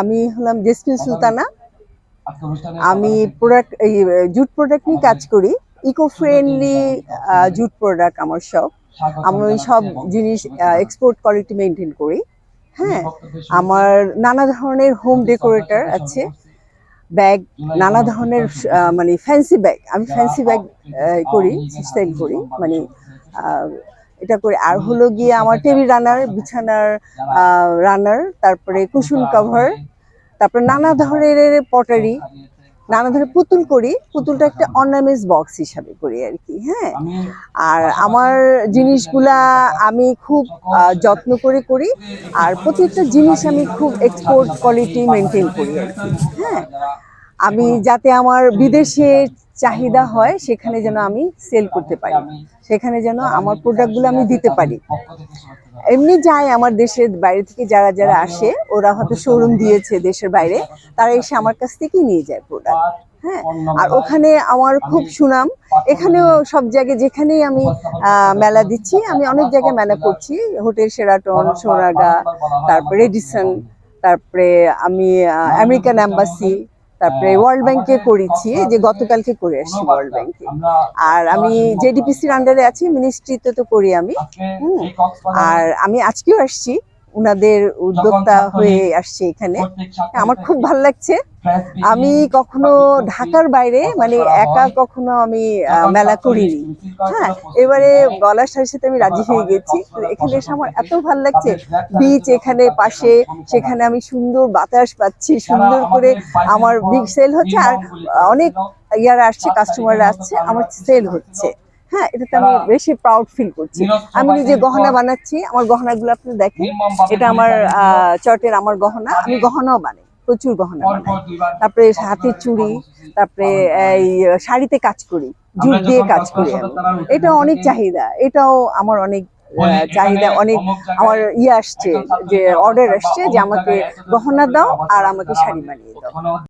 আমি হলাম জেসমিন সুলতানা আমি প্রোডাক্ট এই জুট প্রোডাক্ট নিয়ে কাজ করি। ইকো ফ্রেন্ডলি জুট প্রোডাক্ট আমার সব আমি ওই সব জিনিস এক্সপোর্ট কোয়ালিটি মেনটেন করি। হ্যাঁ আমার নানা ধরনের হোম ডেকোরেটর আছে। ব্যাগ নানা ধরনের মানে ফ্যান্সি ব্যাগ আমি ফ্যান্সি ব্যাগ করি সেল করি। মানে এটা করে। আর হলো গিয়ে আমার টেবিল রানার বিছানার রানার তারপরে কুশন কভার তারপরে নানা ধরনের পটারি নানা ধরনের পুতুল করি। পুতুলটা একটা অর্নামেন্টস বক্স হিসাবে করি আর কি হ্যাঁ। আর আমার জিনিসগুলা আমি খুব যত্ন করে করি। আর প্রত্যেকটা জিনিস আমি খুব এক্সপোর্ট কোয়ালিটি মেনটেন করি আর কি হ্যাঁ। আমি যাতে আমার বিদেশে চাহিদা হয়, সেখানে যেন আমি সেল করতে পারি। সেখানে যেন আমার প্রোডাক্টগুলো আমি দিতে পারি। এমনি যায় আমার দেশের বাইরে থেকে যারা যারা আসে, ওরা হয়তো শোরুম দিয়েছে দেশের বাইরে, তারা এসে আমার কাছ থেকেই নিয়ে যায় প্রোডাক্ট হ্যাঁ আর ওখানে আমার খুব সুনাম। এখানেও সব জায়গায় যেখানেই আমি মেলা দিচ্ছি, আমি অনেক জায়গায় মেলা করছি। হোটেল সেরাটন সোনাগা তারপরে রেডিসন তারপরে আমি আমেরিকান অ্যাম্বাসি তারপরে ওয়ার্ল্ড ব্যাংকে করেছি যে গতকালকে করে আসছি ওয়ার্ল্ড ব্যাংকে আর আমি জেডিপিসির আন্ডারে আছি মিনিস্ট্রিতে তো করি আমি। হুম। আর আমি আজকেও আসছি উনাদের উদ্যোক্তা হয়ে আসছে এখানে। আমার খুব ভালো লাগছে। আমি কখনো ঢাকার বাইরে মানে একা কখনো আমি মেলা করিনি। হ্যাঁ এবারে গলার সাথে সাথে আমি রাজি হয়ে গেছি। এখানে এসে আমার এত ভালো লাগছে। বিচ এখানে পাশে সেখানে আমি সুন্দর বাতাস পাচ্ছি সুন্দর করে আমার বিগ সেল হচ্ছে আর অনেক ইয়ার আসছে কাস্টমাররা আসছে আমার সেল হচ্ছে। হ্যাঁ এটাতে আমি বেশি প্রাউড ফিল করছি। আমি নিজে গহনা বানাচ্ছি আমার গহনাগুলো আপনি দেখেন। এটা আমার আহ, চটের আমার গহনা আমি গহনাও বানাই। প্রচুর গহনা তারপরে হাতের চুড়ি তারপরে এই শাড়িতে কাজ করি জুট দিয়ে কাজ করি এটা অনেক চাহিদা এটাও আমার অনেক চাহিদা অনেক আমার ইয়ে আসছে যে অর্ডার আসছে যে আমাকে গহনা দাও আর আমাকে শাড়ি বানিয়ে দাও।